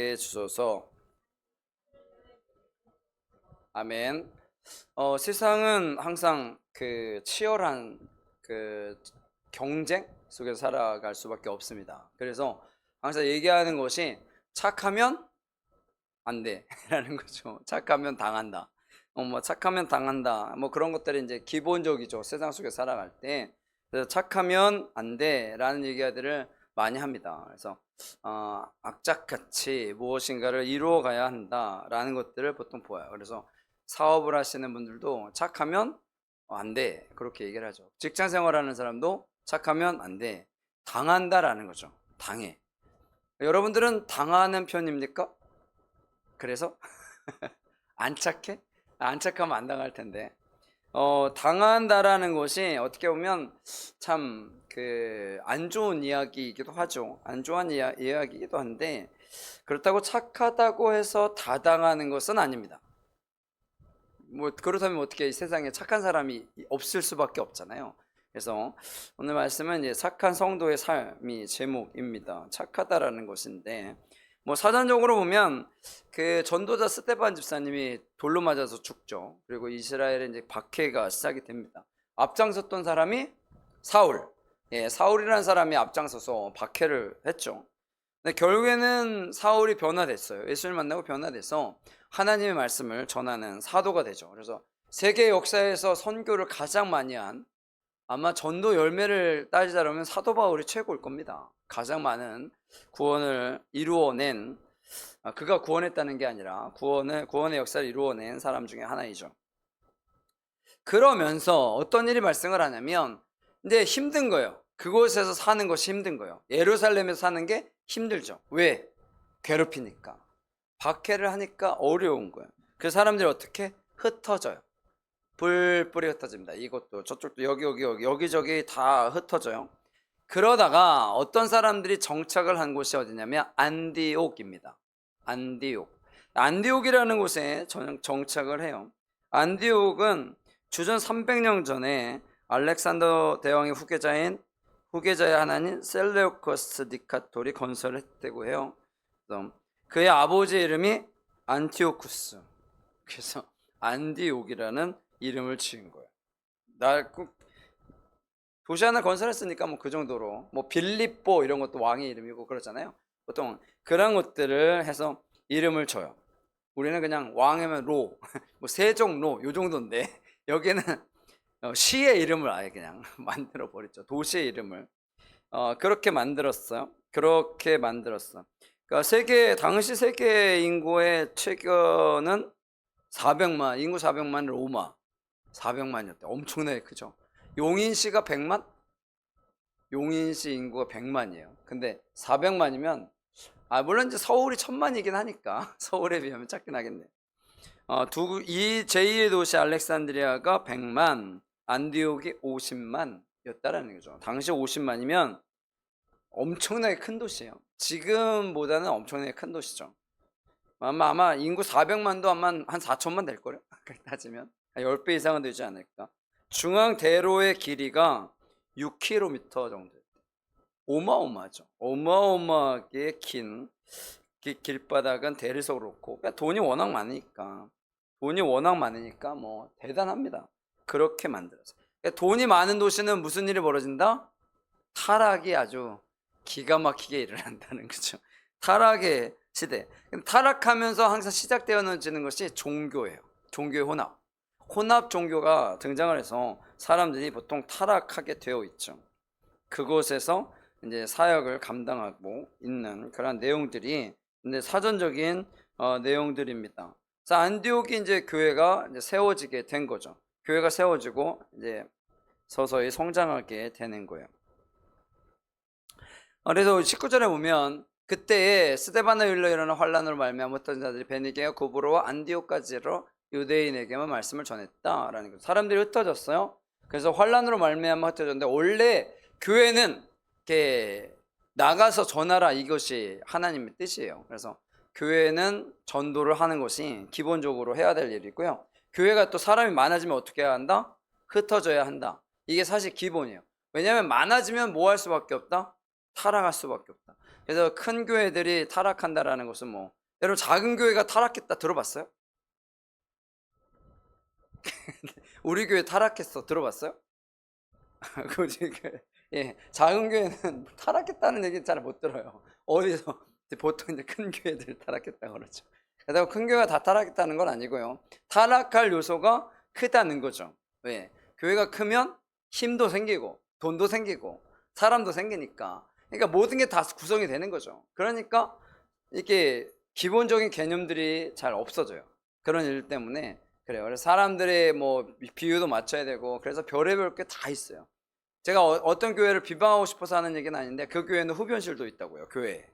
해 주소서. 아멘. 어, 세상은 항상 그 치열한 그 경쟁 속에서 살아갈 수밖에 없습니다. 그래서 항상 얘기하는 것이 착하면 안 돼라는 거죠. 착하면 당한다. 어, 뭐 착하면 당한다. 뭐 그런 것들이 이제 기본적이죠. 세상 속에 살아갈 때. 그래서 착하면 안 돼라는 얘기들을 많이 합니다. 그래서 어, 악착같이 무엇인가를 이루어 가야 한다라는 것들을 보통 보아요. 그래서 사업을 하시는 분들도 착하면 안 돼. 그렇게 얘기를 하죠. 직장 생활하는 사람도 착하면 안 돼. 당한다라는 거죠. 당해. 여러분들은 당하는 편입니까? 그래서 안 착해? 안 착하면 안 당할 텐데. 어, 당한다라는 것이 어떻게 보면 참 그 안 좋은 이야기이기도 하죠. 안 좋은 이야, 이야기이기도 한데 그렇다고 착하다고 해서 다 당하는 것은 아닙니다. 뭐 그렇다면 어떻게 이 세상에 착한 사람이 없을 수밖에 없잖아요. 그래서 오늘 말씀은 이제 착한 성도의 삶이 제목입니다. 착하다라는 것인데 뭐 사전적으로 보면 그 전도자 스테반 집사님이 돌로 맞아서 죽죠. 그리고 이스라엘에 이제 박해가 시작이 됩니다. 앞장섰던 사람이 사울. 예, 사울이라는 사람이 앞장서서 박해를 했죠. 근데 결국에는 사울이 변화됐어요. 예수를 만나고 변화돼서 하나님의 말씀을 전하는 사도가 되죠. 그래서 세계 역사에서 선교를 가장 많이 한 아마 전도 열매를 따지자면 사도 바울이 최고일 겁니다. 가장 많은 구원을 이루어낸 아, 그가 구원했다는 게 아니라 구원을 구원의 역사를 이루어낸 사람 중에 하나이죠. 그러면서 어떤 일이 발생을 하냐면 이제 힘든 거예요. 그곳에서 사는 것이 힘든 거예요. 예루살렘에서 사는 게 힘들죠. 왜? 괴롭히니까. 박해를 하니까 어려운 거예요. 그 사람들이 어떻게 흩어져요. 뿔뿔이 흩어집니다. 이것도 저쪽도 여기 여기 여기 여기저기 다 흩어져요. 그러다가 어떤 사람들이 정착을 한 곳이 어디냐면 안디옥입니다. 안디옥. 안디옥이라는 곳에 정- 정착을 해요. 안디옥은 주전 300년 전에 알렉산더 대왕의 후계자인 후계자의 하나님 셀레우커스 니카톨이 건설을 했다고 해요. 그의 아버지 이름이 안티오쿠스. 그래서 안디옥이라는 이름을 지은 거예요. 나 그- 도시 하나 건설했으니까 뭐 그 정도로 뭐 빌립보 이런 것도 왕의 이름이고 그렇잖아요. 보통 그런 것들을 해서 이름을 줘요. 우리는 그냥 왕이면 로, 뭐 세종로 요 정도인데 여기는 어, 시의 이름을 아예 그냥 만들어 버렸죠. 도시의 이름을 어, 그렇게 만들었어요. 그렇게 만들었어. 그러니까 세계 당시 세계 인구의 최견은 400만 인구 400만 로마 400만이었대. 엄청나게 크죠. 용인시가 100만? 용인시 인구가 100만이에요. 근데 400만이면 아 물론 이제 서울이 천만이긴 하니까 서울에 비하면 작긴 하겠네. 어, 두, 이 제2의 도시 알렉산드리아가 100만, 안디옥이 50만이었다라는 거죠. 당시 50만이면 엄청나게 큰 도시예요. 지금보다는 엄청나게 큰 도시죠. 아마 아마 인구 400만도 아마 한 4천만 될 거예요. 따지면 한 10배 이상은 되지 않을까. 중앙 대로의 길이가 6km 정도. 어마어마하죠. 어마어마하게 긴 기- 길바닥은 대리석 그렇고 그러니까 돈이 워낙 많으니까 돈이 워낙 많으니까 뭐 대단합니다. 그렇게 만들어서 그러니까 돈이 많은 도시는 무슨 일이 벌어진다? 타락이 아주 기가 막히게 일어난다는 거죠. 타락의 시대. 타락하면서 항상 시작되어지는 것이 종교예요. 종교의 혼합. 혼합 종교가 등장을 해서 사람들이 보통 타락하게 되어 있죠. 그곳에서 이제 사역을 감당하고 있는 그런 내용들이 근데 사전적인 어, 내용들입니다. 그래서 안디옥이 이제 교회가 이제 세워지게 된 거죠. 교회가 세워지고 이제 서서히 성장하게 되는 거예요. 어, 그래서 19절에 보면 그때에 스데바나 율로 일어난 환란으로 말미암아 어떤 자들이 베니게와 고브로와 안디옥까지로 유대인에게만 말씀을 전했다라는 거. 사람들이 흩어졌어요. 그래서 환란으로 말미암아 흩어졌는데 원래 교회는 이렇게 나가서 전하라 이것이 하나님의 뜻이에요. 그래서 교회는 전도를 하는 것이 기본적으로 해야 될 일이고요. 교회가 또 사람이 많아지면 어떻게 해야 한다? 흩어져야 한다. 이게 사실 기본이에요. 왜냐하면 많아지면 뭐 할 수밖에 없다? 타락할 수밖에 없다. 그래서 큰 교회들이 타락한다라는 것은 뭐 여러분 작은 교회가 타락했다 들어봤어요? 우리 교회 타락했어 들어봤어요? 예, 작은 교회는 타락했다는 얘기 잘 못 들어요. 어디서 보통 이제 큰 교회들 타락했다 그러죠. 그래서 큰 교회가 다 타락했다는 건 아니고요. 타락할 요소가 크다는 거죠. 왜? 교회가 크면 힘도 생기고 돈도 생기고 사람도 생기니까. 그러니까 모든 게 다 구성이 되는 거죠. 그러니까 이게 기본적인 개념들이 잘 없어져요. 그런 일 때문에 그래요. 그래서 사람들의 뭐 비유도 맞춰야 되고 그래서 별의별 게 다 있어요. 제가 어, 떤 교회를 비방하고 싶어서 하는 얘기는 아닌데 그 교회는 흡연실도 있다고요. 교회에.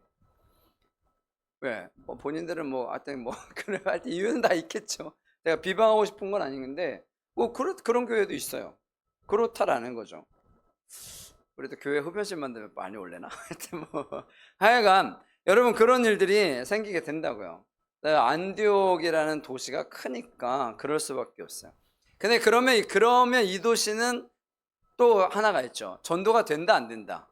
왜? 뭐 본인들은 뭐 하여튼 뭐 그래 하여튼 이유는 다 있겠죠. 제가 비방하고 싶은 건 아닌데 뭐 그런 그런 교회도 있어요. 그렇다라는 거죠. 우리도 교회 흡연실 만들면 많이 올래나? 하여튼 뭐 하여간 여러분 그런 일들이 생기게 된다고요. 네, 안디옥이라는 도시가 크니까 그럴 수밖에 없어요. 근데 그러면 그러면 이 도시는 또 하나가 있죠. 전도가 된다 안 된다.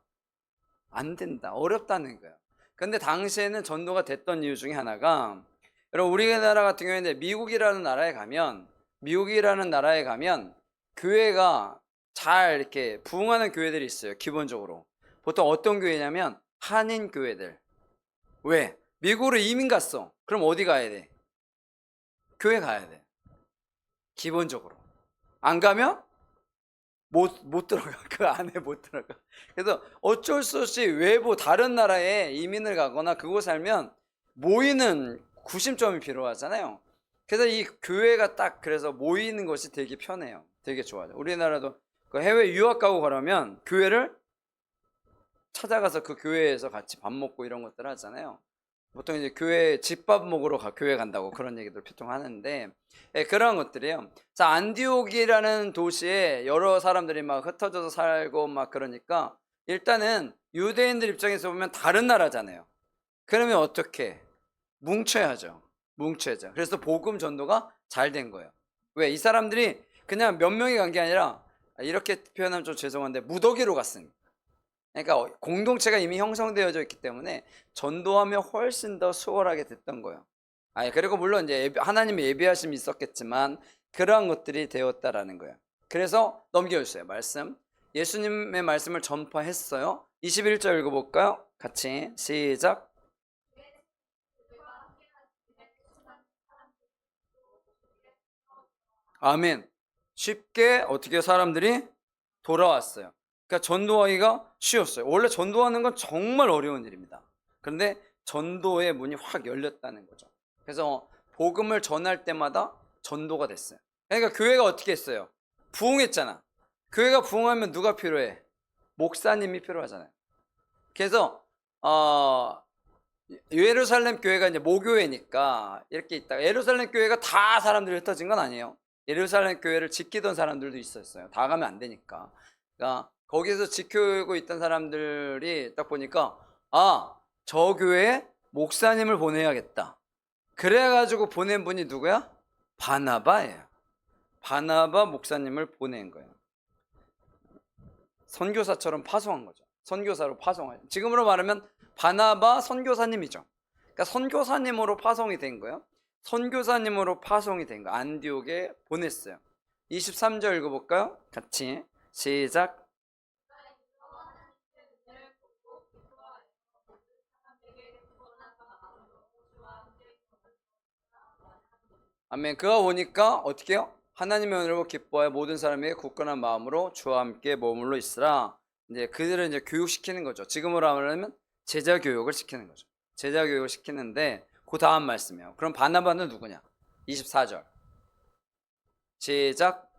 안 된다. 어렵다는 거예요. 근데 당시에는 전도가 됐던 이유 중에 하나가 여러분 우리나라 같은 경우에는 미국이라는 나라에 가면 미국이라는 나라에 가면 교회가 잘 이렇게 부흥하는 교회들이 있어요. 기본적으로. 보통 어떤 교회냐면 한인 교회들. 왜? 미국으로 이민 갔어. 그럼 어디 가야 돼? 교회 가야 돼. 기본적으로. 안 가면 못, 못 들어가. 그 안에 못 들어가. 그래서 어쩔 수 없이 외부 다른 나라에 이민을 가거나 그곳 살면 모이는 구심점이 필요하잖아요. 그래서 이 교회가 딱 그래서 모이는 것이 되게 편해요. 되게 좋아요. 우리나라도 그 해외 유학 가고 그러면 교회를 찾아가서 그 교회에서 같이 밥 먹고 이런 것들 하잖아요. 보통 이제 교회 집밥 먹으러 가, 교회 간다고 그런 얘기들 보통 하는데 예, 그런 것들이에요. 자 안디옥이라는 도시에 여러 사람들이 막 흩어져서 살고 막 그러니까 일단은 유대인들 입장에서 보면 다른 나라잖아요. 그러면 어떻게 뭉쳐야죠. 뭉쳐야죠. 그래서 복음 전도가 잘 된 거예요. 왜 이 사람들이 그냥 몇 명이 간 게 아니라 이렇게 표현하면 좀 죄송한데 무더기로 갔으니까. 그러니까 공동체가 이미 형성되어져 있기 때문에 전도하면 훨씬 더 수월하게 됐던 거예요. 아 그리고 물론 이제 하나님의 예비하심이 있었겠지만 그러한 것들이 되었다라는 거예요. 그래서 넘겨주세요. 말씀. 예수님의 말씀을 전파했어요. 21절 읽어볼까요? 같이 시작. 아멘. 쉽게 어떻게 사람들이 돌아왔어요. 그러니까 전도하기가 쉬웠어요. 원래 전도하는 건 정말 어려운 일입니다. 그런데 전도의 문이 확 열렸다는 거죠. 그래서 복음을 전할 때마다 전도가 됐어요. 그러니까 교회가 어떻게 했어요? 부흥했잖아. 교회가 부흥하면 누가 필요해? 목사님이 필요하잖아요. 그래서 어, 예루살렘 교회가 이제 모교회니까 이렇게 있다가 예루살렘 교회가 다 사람들이 흩어진 건 아니에요. 예루살렘 교회를 지키던 사람들도 있었어요. 다 가면 안 되니까. 그러니까 거기서 지키고 있던 사람들이 딱 보니까 아, 저 교회에 목사님을 보내야겠다. 그래가지고 보낸 분이 누구야? 바나바예요. 바나바 목사님을 보낸 거예요. 선교사처럼 파송한 거죠. 선교사로 파송한. 지금으로 말하면 바나바 선교사님이죠. 그러니까 선교사님으로 파송이 된 거예요. 선교사님으로 파송이 된 거. 안디옥에 보냈어요. 23절 읽어볼까요? 같이 시작. 아멘. 그가 오니까 어떻게 해요? 하나님의 은혜로 기뻐하여 모든 사람에게 굳건한 마음으로 주와 함께 머물러 있으라. 이제 그들을 이제 교육시키는 거죠. 지금으로 하면 제자 교육을 시키는 거죠. 제자 교육을 시키는데 그 다음 말씀이에요. 그럼 바나바는 누구냐? 24절. 시작.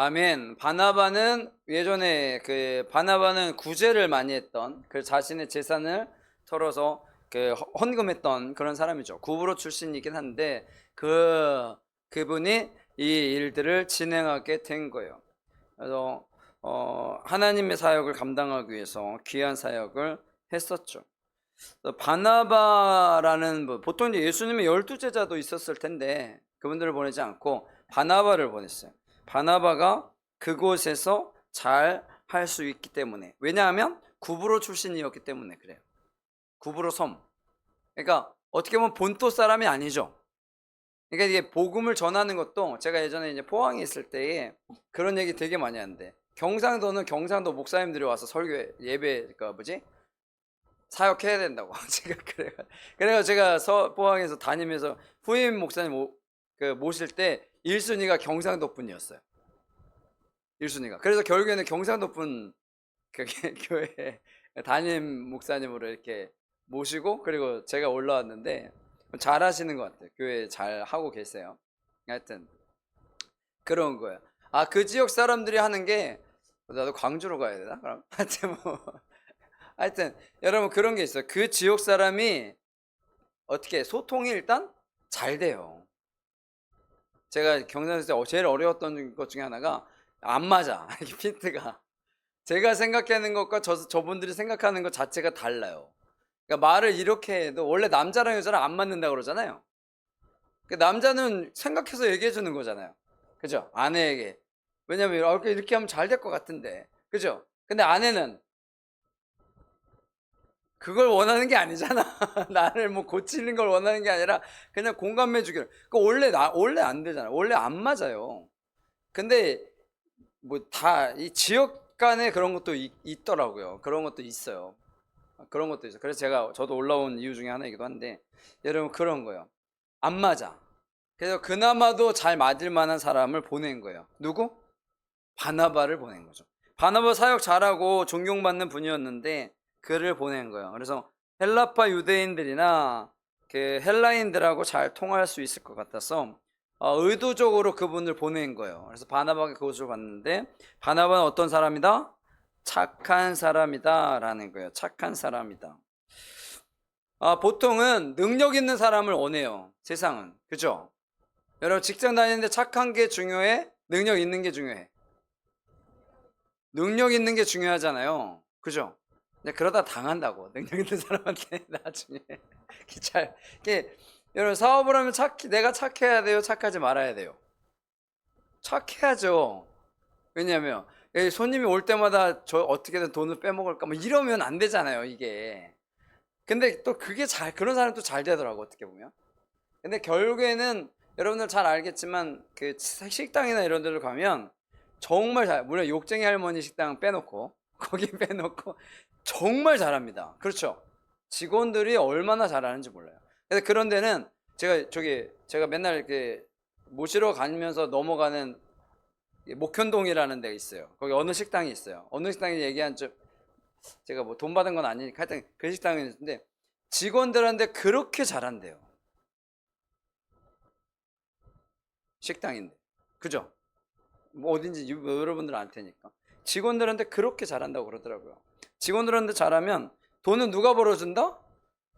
아멘. 바나바는 예전에 그 바나바는 구제를 많이 했던 그 자신의 재산을 털어서 그 허- 헌금했던 그런 사람이죠. 구부로 출신이긴 한데 그 그분이 이 일들을 진행하게 된 거예요. 그래서 어, 하나님의 사역을 감당하기 위해서 귀한 사역을 했었죠. 바나바라는 분, 보통 예수님의 열두 제자도 있었을 텐데 그분들을 보내지 않고 바나바를 보냈어요. 바나바가 그곳에서 잘 할 수 있기 때문에. 왜냐하면 구브로 출신이었기 때문에 그래요. 구브로 섬. 그러니까 어떻게 보면 본토 사람이 아니죠. 그러니까 이게 복음을 전하는 것도 제가 예전에 이제 포항에 있을 때에 그런 얘기 되게 많이 하는데 경상도는 경상도 목사님들이 와서 설교 예배 그러니까 뭐지 사역해야 된다고 제가 그래가 그래가 제가 서 포항에서 다니면서 후임 목사님 모, 그 모실 때 1순위가 경상도 분이었어요. 1순위가 그래서 결국에는 경상도 분그 교회 담임 목사님으로 이렇게 모시고 그리고 제가 올라왔는데 잘 하시는 것 같아요. 교회 잘 하고 계세요. 하여튼 그런 거예요. 아 그 지역 사람들이 하는 게 나도 광주로 가야 되나? 그럼 하여튼 뭐 하여튼 여러분 그런 게 있어요. 그 지역 사람이 어떻게 소통이 일단 잘 돼요. 제가 경상도에서 제일 어려웠던 것 중에 하나가 안 맞아. 이게 핀트가. 제가 생각하는 것과 저, 저분들이 생각하는 것 자체가 달라요. 그러니까 말을 이렇게 해도 원래 남자랑 여자랑 안 맞는다 그러잖아요. 그 남자는 생각해서 얘기해 주는 거잖아요. 그죠? 아내에게. 왜냐면 이렇게 하면 잘 될 것 같은데. 그죠? 근데 아내는 그걸 원하는 게 아니잖아. 나를 뭐 고치는 걸 원하는 게 아니라 그냥 공감해 주기를. 그 원래 나 원래 안 되잖아. 원래 안 맞아요. 근데 뭐 다 이 지역 간에 그런 것도 있, 있더라고요. 그런 것도 있어요. 그런 것도 있어요. 그래서 제가 저도 올라온 이유 중에 하나이기도 한데 여러분 그런 거요. 안 맞아. 그래서 그나마도 잘 맞을 만한 사람을 보낸 거예요. 누구? 바나바를 보낸 거죠. 바나바 사역 잘하고 존경받는 분이었는데 그를 보낸 거예요. 그래서 헬라파 유대인들이나 그 헬라인들하고 잘 통할 수 있을 것 같아서 어, 의도적으로 그분을 보낸 거예요. 그래서 바나바가 그곳을 갔는데 바나바는 어떤 사람이다? 착한 사람이다라는 거예요. 착한 사람이다. 아, 보통은 능력 있는 사람을 원해요. 세상은. 그죠? 여러분 직장 다니는데 착한 게 중요해? 능력 있는 게 중요해? 능력 있는 게 중요하잖아요. 그죠? 그러다 당한다고. 능력 있는 사람한테 나중에. 잘, 이게 여러분 사업을 하면 착 내가 착해야 돼요? 착하지 말아야 돼요? 착해야죠. 왜냐하면 손님이 올 때마다 저 어떻게든 돈을 빼먹을까 뭐 이러면 안 되잖아요 이게. 근데 또 그게 잘 그런 사람도 잘 되더라고 어떻게 보면. 근데 결국에는 여러분들 잘 알겠지만 그 식당이나 이런 데를 가면 정말 잘 물론 욕쟁이 할머니 식당 빼놓고 거기 빼놓고 정말 잘합니다 그렇죠 직원들이 얼마나 잘하는지 몰라요 그래서 그런 데는 제가 저기 제가 맨날 이렇게 모시러 가면서 넘어가는 목현동이라는 데가 있어요. 거기 어느 식당이 있어요. 어느 식당이 얘기한 저 제가 뭐 돈 받은 건 아니니까 하여튼 그 식당이 있는데 직원들한테 그렇게 잘한대요. 식당인데. 그죠? 뭐 어딘지 여러분들 알 테니까. 직원들한테 그렇게 잘한다고 그러더라고요. 직원들한테 잘하면 돈은 누가 벌어준다?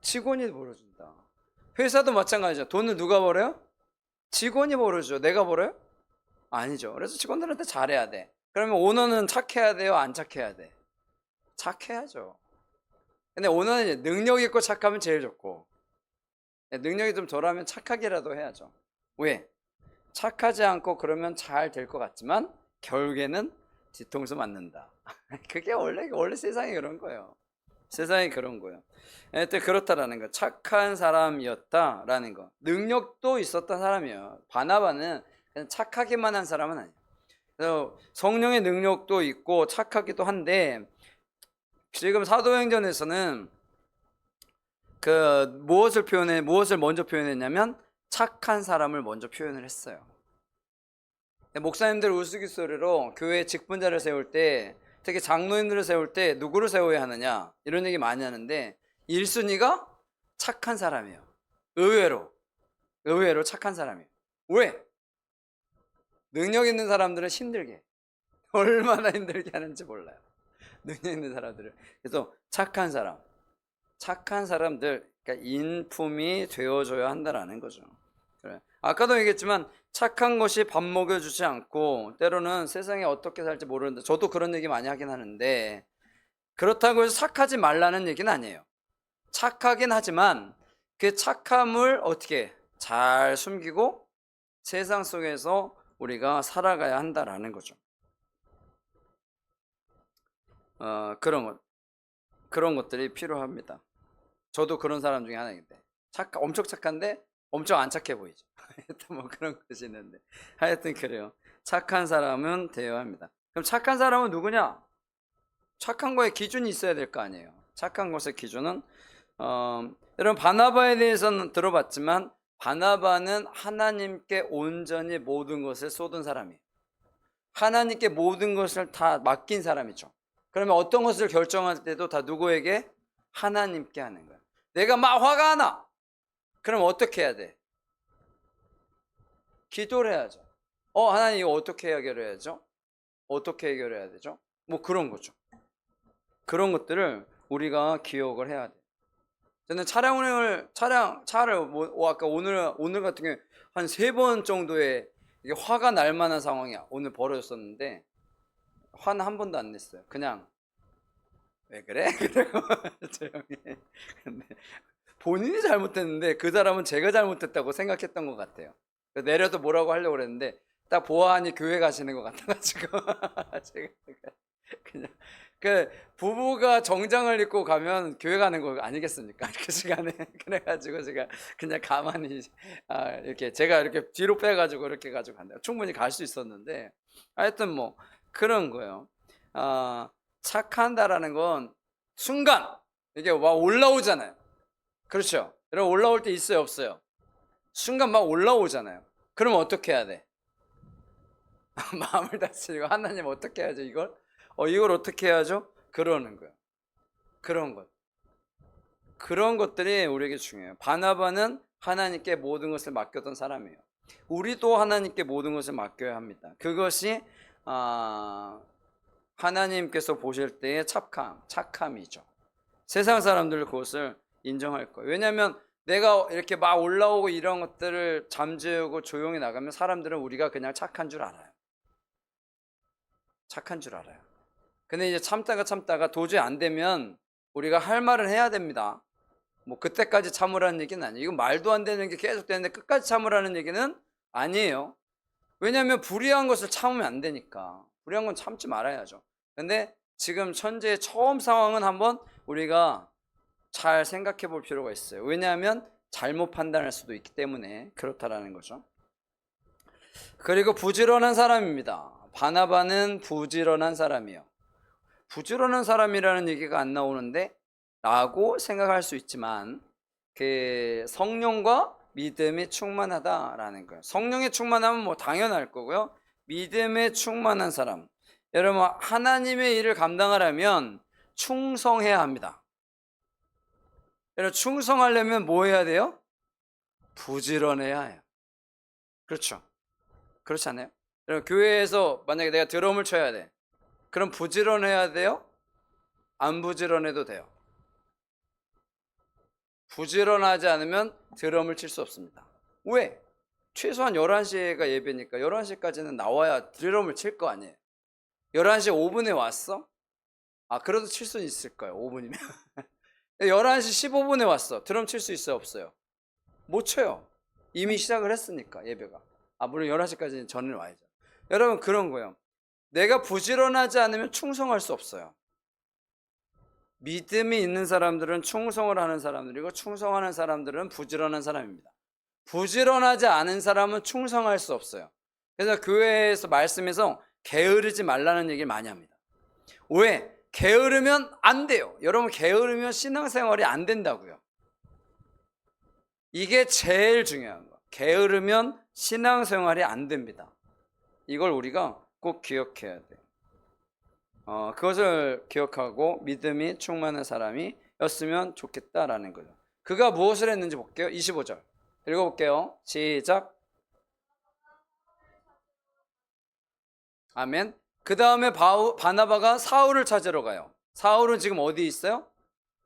직원이 벌어준다. 회사도 마찬가지죠. 돈을 누가 벌어요? 직원이 벌어줘. 내가 벌어요? 아니죠. 그래서 직원들한테 잘해야 돼. 그러면 오너는 착해야 돼요? 안 착해야 돼? 착해야죠. 근데 오너는 이제 능력 있고 착하면 제일 좋고 네, 능력이 좀 덜하면 착하게라도 해야죠. 왜? 착하지 않고 그러면 잘 될 것 같지만 결국에는 뒤통수 맞는다. 그게 원래 원래 세상이 그런 거예요. 세상이 그런 거예요. 하여튼 그렇다라는 거. 착한 사람이었다라는 거. 능력도 있었던 사람이에요. 바나바는 그냥 착하기만 한 사람은 아니에요. 그래서 성령의 능력도 있고 착하기도 한데 지금 사도행전에서는 그 무엇을 표현해 무엇을 먼저 표현했냐면 착한 사람을 먼저 표현을 했어요. 목사님들 우스갯소리로 교회 직분자를 세울 때 특히 장로님들을 세울 때 누구를 세워야 하느냐 이런 얘기 많이 하는데 1순위가 착한 사람이에요. 의외로 의외로 착한 사람이에요. 왜? 능력 있는 사람들은 힘들게 얼마나 힘들게 하는지 몰라요. 능력 있는 사람들은 그래서 착한 사람, 착한 사람들 그러니까 인품이 되어줘야 한다라는 거죠. 아까도 얘기했지만 착한 것이 밥 먹여주지 않고 때로는 세상에 어떻게 살지 모르는데 저도 그런 얘기 많이 하긴 하는데 그렇다고 해서 착하지 말라는 얘기는 아니에요. 착하긴 하지만 그 착함을 어떻게 잘 숨기고 세상 속에서 우리가 살아가야 한다라는 거죠. 어, 그런 것, 그런 것들이 필요합니다. 저도 그런 사람 중에 하나인데, 착, 엄청 착한데 엄청 안 착해 보이죠. 하여튼 뭐 그런 것이 있는데, 하여튼 그래요. 착한 사람은 되어야 합니다. 그럼 착한 사람은 누구냐? 착한 거에 기준이 있어야 될 거 아니에요. 착한 것의 기준은 어, 여러분 바나바에 대해서는 들어봤지만 바나바는 하나님께 온전히 모든 것을 쏟은 사람이에요. 하나님께 모든 것을 다 맡긴 사람이죠. 그러면 어떤 것을 결정할 때도 다 누구에게 하나님께 하는 거예요. 내가 막 화가 나. 그럼 어떻게 해야 돼? 기도를 해야죠. 어 하나님 이거 어떻게 해결해야죠? 어떻게 해결해야 되죠? 뭐 그런 거죠. 그런 것들을 우리가 기억을 해야 돼. 저는 차량 운행을 차량 차를 뭐 어, 아까 오늘 오늘 같은 경우에 한세 번 정도의 화가 날 만한 상황이 오늘 벌어졌었는데 화는 한 번도 안 냈어요. 그냥 왜 그래? 조용히. 근데 본인이 잘못했는데 그 사람은 제가 잘못했다고 생각했던 것 같아요. 내려서 뭐라고 하려고 그랬는데 딱 보아하니 교회 가시는 것 같아가지고 제가 그냥 그 부부가 정장을 입고 가면 교회 가는 거 아니겠습니까? 그 시간에 그래가지고 제가 그냥 가만히 아, 이렇게 제가 이렇게 뒤로 빼가지고 이렇게 가지고 간다. 충분히 갈 수 있었는데 하여튼 뭐 그런 거예요. 아, 착한다라는 건 순간 이게 막 올라오잖아요. 그렇죠? 여러분 올라올 때 있어요, 없어요? 순간 막 올라오잖아요. 그럼 어떻게 해야 돼? 마음을 다스리고 하나님 어떻게 해야죠 이걸? 어 이걸 어떻게 해야죠? 그러는 거예요. 그런 것. 그런 것들이 우리에게 중요해요. 바나바는 하나님께 모든 것을 맡겼던 사람이에요. 우리도 하나님께 모든 것을 맡겨야 합니다. 그것이 아, 하나님께서 보실 때의 착함, 착함이죠. 세상 사람들 그것을 인정할 거예요. 왜냐하면 내가 이렇게 막 올라오고 이런 것들을 잠재우고 조용히 나가면 사람들은 우리가 그냥 착한 줄 알아요. 착한 줄 알아요. 근데 이제 참다가 참다가 도저히 안 되면 우리가 할 말은 해야 됩니다. 뭐 그때까지 참으라는 얘기는 아니에요. 이거 말도 안 되는 게 계속 되는데 끝까지 참으라는 얘기는 아니에요. 왜냐하면 불의한 것을 참으면 안 되니까. 불의한 건 참지 말아야죠. 근데 지금 현재 처음 상황은 한번 우리가 잘 생각해 볼 필요가 있어요. 왜냐하면 잘못 판단할 수도 있기 때문에 그렇다라는 거죠. 그리고 부지런한 사람입니다. 바나바는 부지런한 사람이요. 부지런한 사람이라는 얘기가 안 나오는데 라고 생각할 수 있지만 그 성령과 믿음이 충만하다라는 거예요. 성령에 충만하면 뭐 당연할 거고요. 믿음에 충만한 사람. 여러분 하나님의 일을 감당하려면 충성해야 합니다. 여러분 충성하려면 뭐 해야 돼요? 부지런해야 해요. 그렇죠. 그렇지 않아요? 여러분 교회에서 만약에 내가 드럼을 쳐야 돼. 그럼 부지런해야 돼요? 안 부지런해도 돼요. 부지런하지 않으면 드럼을 칠 수 없습니다. 왜? 최소한 11시가 예배니까 11시까지는 나와야 드럼을 칠 거 아니에요. 11시 5분에 왔어? 아, 그래도 칠 수 있을 거예요. 5분이면. 11시 15분에 왔어. 드럼 칠 수 있어요? 없어요? 못 쳐요. 이미 시작을 했으니까, 예배가. 아, 물론 11시까지는 전에 와야죠. 여러분, 그런 거예요. 내가 부지런하지 않으면 충성할 수 없어요. 믿음이 있는 사람들은 충성을 하는 사람들이고 충성하는 사람들은 부지런한 사람입니다. 부지런하지 않은 사람은 충성할 수 없어요. 그래서 교회에서 말씀에서 게으르지 말라는 얘기를 많이 합니다. 왜? 게으르면 안 돼요. 여러분 게으르면 신앙생활이 안 된다고요. 이게 제일 중요한 거. 게으르면 신앙생활이 안 됩니다. 이걸 우리가 꼭 기억해야 돼. 어, 그것을 기억하고 믿음이 충만한 사람이 였으면 좋겠다라는 거죠. 그가 무엇을 했는지 볼게요. 25절. 읽어볼게요. 시작. 아멘. 그 다음에 바나바가 사울을 찾으러 가요. 사울은 지금 어디 있어요?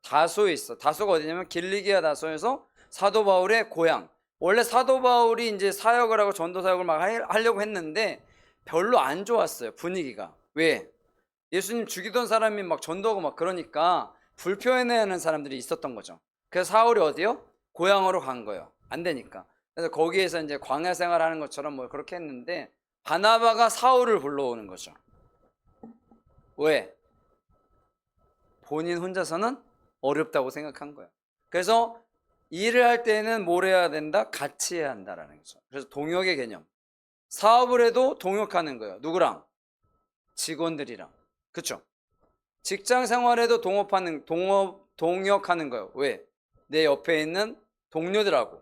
다소에 있어. 다소가 어디냐면 길리기아 다소에서 사도 바울의 고향. 원래 사도 바울이 이제 사역을 하고 전도 사역을 막 하려고 했는데 별로 안 좋았어요. 분위기가. 왜? 예수님 죽이던 사람이 막 전도하고 막 그러니까 불편해하는 사람들이 있었던 거죠. 그래서 사울이 어디요? 고향으로 간 거예요. 안 되니까. 그래서 거기에서 이제 광야 생활하는 것처럼 뭐 그렇게 했는데 바나바가 사울을 불러오는 거죠. 왜? 본인 혼자서는 어렵다고 생각한 거예요. 그래서 일을 할 때는 뭘 해야 된다? 같이 해야 한다라는 거죠. 그래서 동역의 개념. 사업을 해도 동역하는 거예요. 누구랑? 직원들이랑. 그쵸? 직장 생활에도 동업하는, 동업, 동역하는 거예요. 왜? 내 옆에 있는 동료들하고.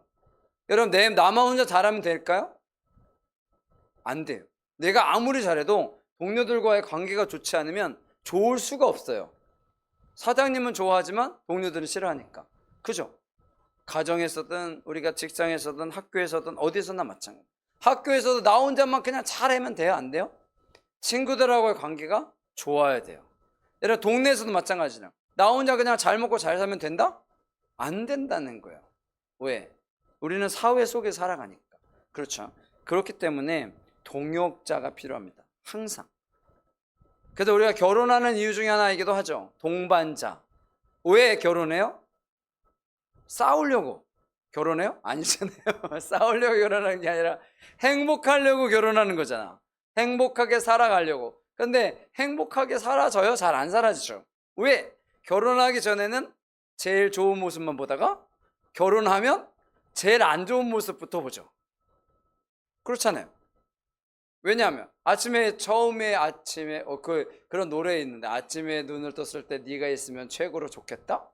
여러분, 내, 나만 혼자 잘하면 될까요? 안 돼요. 내가 아무리 잘해도 동료들과의 관계가 좋지 않으면 좋을 수가 없어요. 사장님은 좋아하지만 동료들은 싫어하니까. 그죠? 가정에서든 우리가 직장에서든 학교에서든 어디서나 마찬가지. 학교에서도 나 혼자만 그냥 잘하면 돼요? 안 돼요? 친구들하고의 관계가 좋아야 돼요. 여러분 동네에서도 마찬가지죠. 나 혼자 그냥 잘 먹고 잘 살면 된다? 안 된다는 거예요. 왜? 우리는 사회 속에 살아가니까. 그렇죠. 그렇기 때문에 동역자가 필요합니다. 항상. 그래서 우리가 결혼하는 이유 중에 하나이기도 하죠. 동반자. 왜 결혼해요? 싸우려고 결혼해요? 아니잖아요. 싸우려고 결혼하는 게 아니라 행복하려고 결혼하는 거잖아. 행복하게 살아가려고. 근데 행복하게 사라져요? 잘안 사라지죠. 왜? 결혼하기 전에는 제일 좋은 모습만 보다가 결혼하면 제일 안 좋은 모습부터 보죠. 그렇잖아요. 왜냐하면 아침에 처음에 아침에 어, 그 그런 노래 있는데 아침에 눈을 떴을 때 네가 있으면 최고로 좋겠다.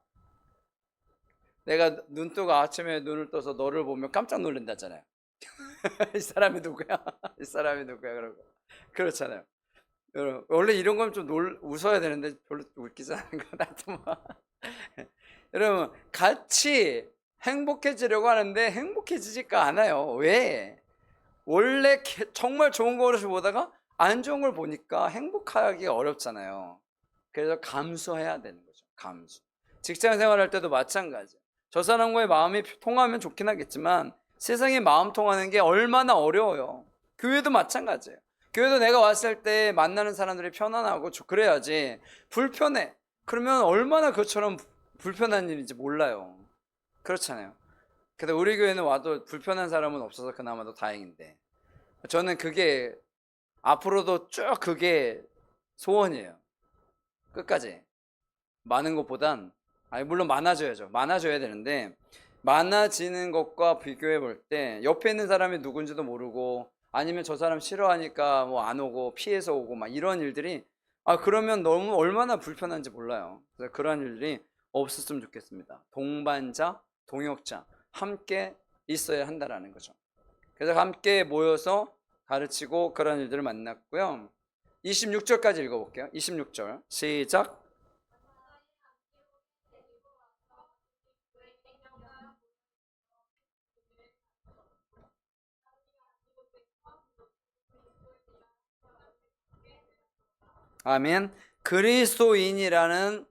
내가 눈 뜨고 아침에 눈을 떠서 너를 보면 깜짝 놀란다잖아요. 이 사람이 누구야? 이 사람이 누구야? 그러고 그렇잖아요. 여러분 원래 이런 건좀 웃어야 되는데 별로 웃기지 않은 것 같아. 뭐. 여러분 같이 행복해지려고 하는데 행복해지지가 않아요. 왜? 원래 개- 정말 좋은 거를 보다가 안 좋은 걸 보니까 행복하기 어렵잖아요. 그래서 감수해야 되는 거죠. 감수. 직장 생활할 때도 마찬가지. 저 사람과의 마음이 통하면 좋긴 하겠지만 세상에 마음 통하는 게 얼마나 어려워요. 교회도 마찬가지예요. 교회도 내가 왔을 때 만나는 사람들이 편안하고 좋- 그래야지 불편해. 그러면 얼마나 그처럼 불편한 일인지 몰라요. 그렇잖아요. 근데 우리 교회는 와도 불편한 사람은 없어서 그나마도 다행인데 저는 그게 앞으로도 쭉 그게 소원이에요. 끝까지 많은 것보단 아니 물론 많아져야죠. 많아져야 되는데 많아지는 것과 비교해 볼 때 옆에 있는 사람이 누군지도 모르고 아니면 저 사람 싫어하니까 뭐 안 오고 피해서 오고 막 이런 일들이 아 그러면 너무 얼마나 불편한지 몰라요. 그래서 그런 일들이 없었으면 좋겠습니다. 동반자, 동역자 함께 있어야 한다라는 거죠. 그래서 함께 모여서 가르치고 그런 일들을 만났고요. 26절까지 읽어볼게요. 26절 시작. 아멘. 그리스도인이라는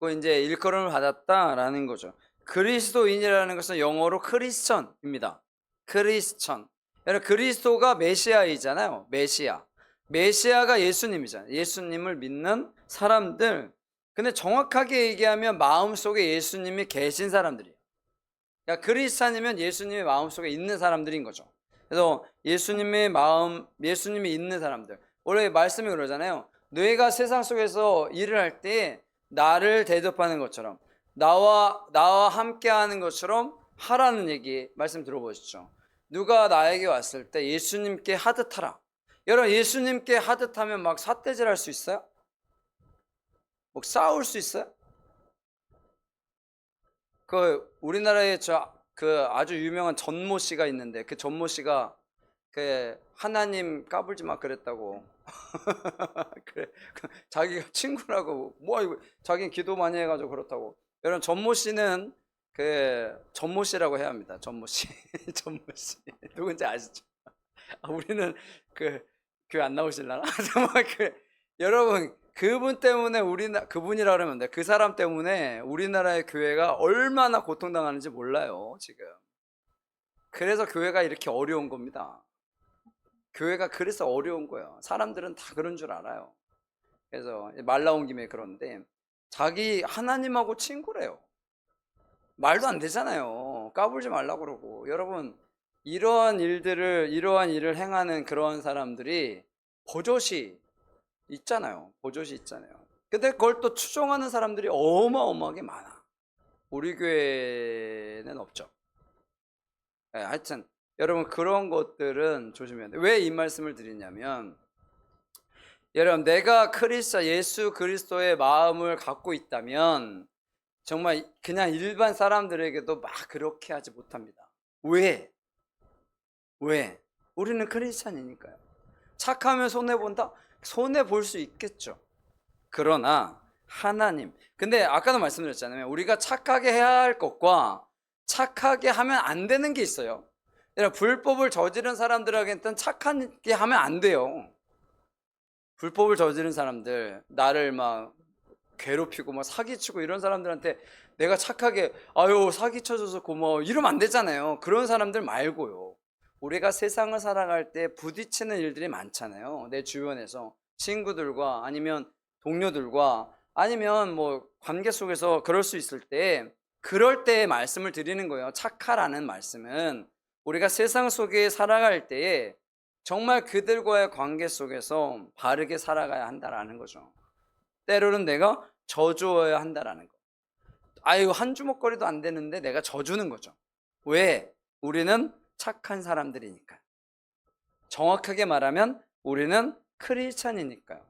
거 이제 일컬음을 받았다라는 거죠. 그리스도인이라는 것은 영어로 크리스천입니다. 크리스천. 여러분 그리스도가 메시아이잖아요. 메시아. 메시아가 예수님이잖아요. 예수님을 믿는 사람들. 근데 정확하게 얘기하면 마음속에 예수님이 계신 사람들이에요. 그러니까 크리스찬이면 예수님의 마음속에 있는 사람들인 거죠. 그래서 예수님의 마음, 예수님이 있는 사람들. 원래 말씀이 그러잖아요. 뇌가 세상 속에서 일을 할 때 나를 대접하는 것처럼 나와 나와 함께 하는 것처럼 하라는 얘기 말씀 들어보시죠. 누가 나에게 왔을 때 예수님께 하듯 하라. 여러분 예수님께 하듯 하면 막 삿대질 할 수 있어요? 뭐 싸울 수 있어요? 그 우리나라에 저 그 아주 유명한 전모 씨가 있는데 그 전모 씨가 그 하나님 까불지 마 그랬다고 그래 그 자기가 친구라고 뭐 이거 자기 기도 많이 해가지고 그렇다고 여러분 전모 씨는 그 전모 씨라고 해야 합니다 전모 씨 전모 씨 누군지 아시죠? 아, 우리는 그 교회 안 나오실라나? 그 여러분 그분 때문에 우리나 그분이라 그러면 돼. 그 사람 때문에 우리나라의 교회가 얼마나 고통당하는지 몰라요 지금. 그래서 교회가 이렇게 어려운 겁니다. 교회가 그래서 어려운 거예요. 사람들은 다 그런 줄 알아요. 그래서 말 나온 김에 그런데 자기 하나님하고 친구래요. 말도 안 되잖아요. 까불지 말라고 그러고 여러분 이러한 일들을 이러한 일을 행하는 그러한 사람들이 버젓이 있잖아요. 버젓이 있잖아요. 근데 그걸 또 추종하는 사람들이 어마어마하게 많아. 우리 교회는 없죠. 네, 하여튼 여러분 그런 것들은 조심해야 돼. 왜이 말씀을 드리냐면 여러분 내가 크리스천 예수 그리스도의 마음을 갖고 있다면 정말 그냥 일반 사람들에게도 막 그렇게 하지 못합니다. 왜? 왜? 우리는 크리스찬이니까요. 착하면 손해 본다? 손해 볼 수 있겠죠. 그러나 하나님. 근데 아까도 말씀드렸잖아요. 우리가 착하게 해야 할 것과 착하게 하면 안 되는 게 있어요. 불법을 저지른 사람들에게는 착하게 하면 안 돼요. 불법을 저지른 사람들, 나를 막 괴롭히고 막 사기치고 이런 사람들한테 내가 착하게 아유 사기쳐줘서 고마워 이러면 안 되잖아요. 그런 사람들 말고요. 우리가 세상을 살아갈 때 부딪히는 일들이 많잖아요. 내 주변에서 친구들과 아니면 동료들과 아니면 뭐 관계 속에서 그럴 수 있을 때 그럴 때 말씀을 드리는 거예요. 착하라는 말씀은 우리가 세상 속에 살아갈 때에 정말 그들과의 관계 속에서 바르게 살아가야 한다라는 거죠. 때로는 내가 져주어야 한다라는 거. 아유 한 주먹거리도 안 되는데 내가 져주는 거죠. 왜? 우리는 착한 사람들이니까. 정확하게 말하면 우리는 크리스찬이니까요.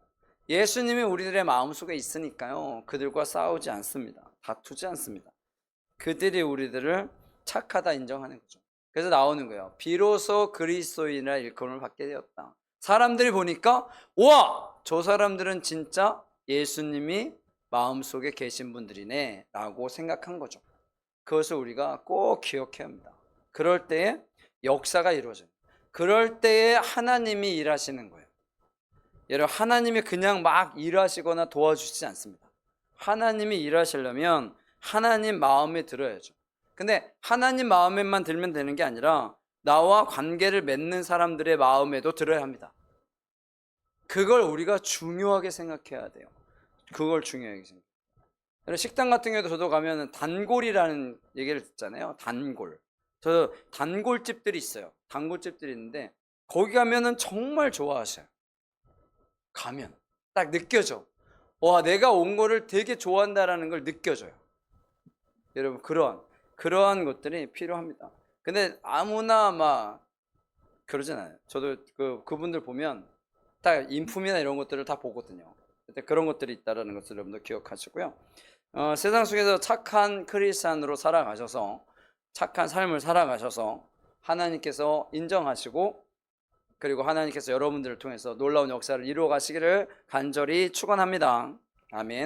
예수님이 우리들의 마음속에 있으니까요. 그들과 싸우지 않습니다. 다투지 않습니다. 그들이 우리들을 착하다 인정하는 거죠. 그래서 나오는 거예요. 비로소 그리스도인이라 일컬음을 받게 되었다. 사람들이 보니까 와! 저 사람들은 진짜 예수님이 마음속에 계신 분들이네 라고 생각한 거죠. 그것을 우리가 꼭 기억해야 합니다. 그럴 때에 역사가 이루어져요. 그럴 때에 하나님이 일하시는 거예요. 여러분 하나님이 그냥 막 일하시거나 도와주시지 않습니다. 하나님이 일하시려면 하나님 마음에 들어야죠. 근데 하나님 마음에만 들면 되는 게 아니라 나와 관계를 맺는 사람들의 마음에도 들어야 합니다. 그걸 우리가 중요하게 생각해야 돼요. 그걸 중요하게 생각. 식당 같은 경우도 저도 가면 단골이라는 얘기를 듣잖아요. 단골. 저 단골집들이 있어요. 단골집들이 있는데 거기 가면은 정말 좋아하셔요. 가면 딱 느껴져. 와, 내가 온 거를 되게 좋아한다라는 걸 느껴져요. 여러분 그런 그러한 것들이 필요합니다. 근데 아무나 막 그러잖아요. 저도 그 그분들 보면 딱 인품이나 이런 것들을 다 보거든요. 그런 것들이 있다라는 것을 여러분들 기억하시고요. 어, 세상 속에서 착한 크리스찬으로 살아가셔서 착한 삶을 살아가셔서 하나님께서 인정하시고 그리고 하나님께서 여러분들을 통해서 놀라운 역사를 이루어 가시기를 간절히 축원합니다. 아멘.